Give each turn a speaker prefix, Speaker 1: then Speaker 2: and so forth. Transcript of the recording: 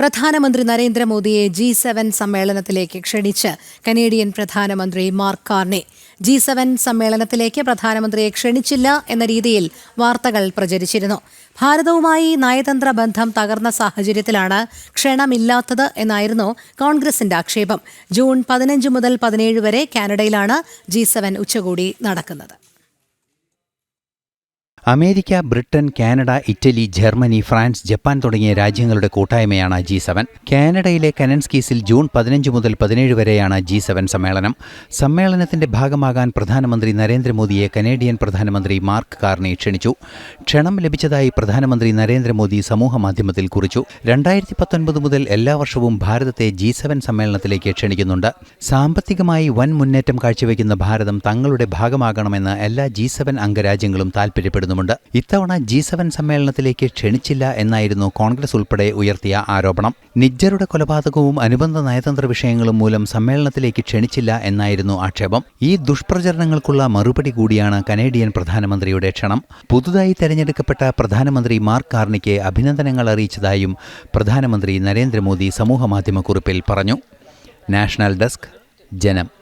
Speaker 1: പ്രധാനമന്ത്രി നരേന്ദ്രമോദിയെ G seven സമ്മേളനത്തിലേക്ക് ക്ഷണിച്ച് കനേഡിയൻ പ്രധാനമന്ത്രി മാർക്ക് കാർണെ. ജി സെവൻ സമ്മേളനത്തിലേക്ക് പ്രധാനമന്ത്രിയെ ക്ഷണിച്ചില്ല എന്ന രീതിയിൽ വാർത്തകൾ പ്രചരിച്ചിരുന്നു. ഭാരതവുമായി നയതന്ത്ര ബന്ധം തകർന്ന സാഹചര്യത്തിലാണ് ക്ഷണമില്ലാത്തത് എന്നായിരുന്നു കോൺഗ്രസിന്റെ ആക്ഷേപം. ജൂൺ പതിനഞ്ച് മുതൽ പതിനേഴ് വരെ കാനഡയിലാണ് ജി ഉച്ചകോടി നടക്കുന്നത്.
Speaker 2: America Britain Canada Italy Germany France Japan തുടങ്ങിയ രാജ്യങ്ങളുടെ കൂട്ടായ്മയാണ് ജി സെവൻ. കാനഡയിലെ കനൻസ്കീസിൽ ജൂൺ പതിനഞ്ച് മുതൽ പതിനേഴ് വരെയാണ് ജി സെവൻ സമ്മേളനം. സമ്മേളനത്തിന്റെ ഭാഗമാകാൻ പ്രധാനമന്ത്രി നരേന്ദ്രമോദിയെ കനേഡിയൻ പ്രധാനമന്ത്രി മാർക്ക് കാർണി ക്ഷണിച്ചു. ക്ഷണം ലഭിച്ചതായി പ്രധാനമന്ത്രി നരേന്ദ്രമോദി സമൂഹമാധ്യമത്തിൽ കുറിച്ചു. രണ്ടായിരത്തി പത്തൊൻപത് മുതൽ എല്ലാ വർഷവും ഭാരതത്തെ ജി സെവൻ സമ്മേളനത്തിലേക്ക് ക്ഷണിക്കുന്നുണ്ട്. സാമ്പത്തികമായി വൻ മുന്നേറ്റം കാഴ്ചവെക്കുന്ന ഭാരതം തങ്ങളുടെ ഭാഗമാകണമെന്ന് എല്ലാ ജി സെവൻ അംഗരാജ്യങ്ങളും താൽപ്പര്യപ്പെടുന്നുമുണ്ട് ഇത്തവണ ജി സെവൻ സമ്മേളനത്തിലേക്ക് ക്ഷണിച്ചില്ല എന്നായിരുന്നു കോൺഗ്രസ് ഉൾപ്പെടെ ഉയർത്തിയ ആരോപണം. നിജ്ജറുടെ കൊലപാതകവും അനുബന്ധ നയതന്ത്ര വിഷയങ്ങളും മൂലം സമ്മേളനത്തിലേക്ക് ക്ഷണിച്ചില്ല എന്നായിരുന്നു ആക്ഷേപം. ഈ ദുഷ്പ്രചരണങ്ങൾക്കുള്ള മറുപടി കൂടിയാണ് കനേഡിയൻ പ്രധാനമന്ത്രിയുടെ ക്ഷണം. പുതുതായി തെരഞ്ഞെടുക്കപ്പെട്ട പ്രധാനമന്ത്രി മാർക്ക് കാർണിക്ക് അഭിനന്ദനങ്ങൾ അറിയിച്ചതായും പ്രധാനമന്ത്രി നരേന്ദ്രമോദി സമൂഹമാധ്യമക്കുറിപ്പിൽ പറഞ്ഞു. നാഷണൽ ഡെസ്ക് ജനം.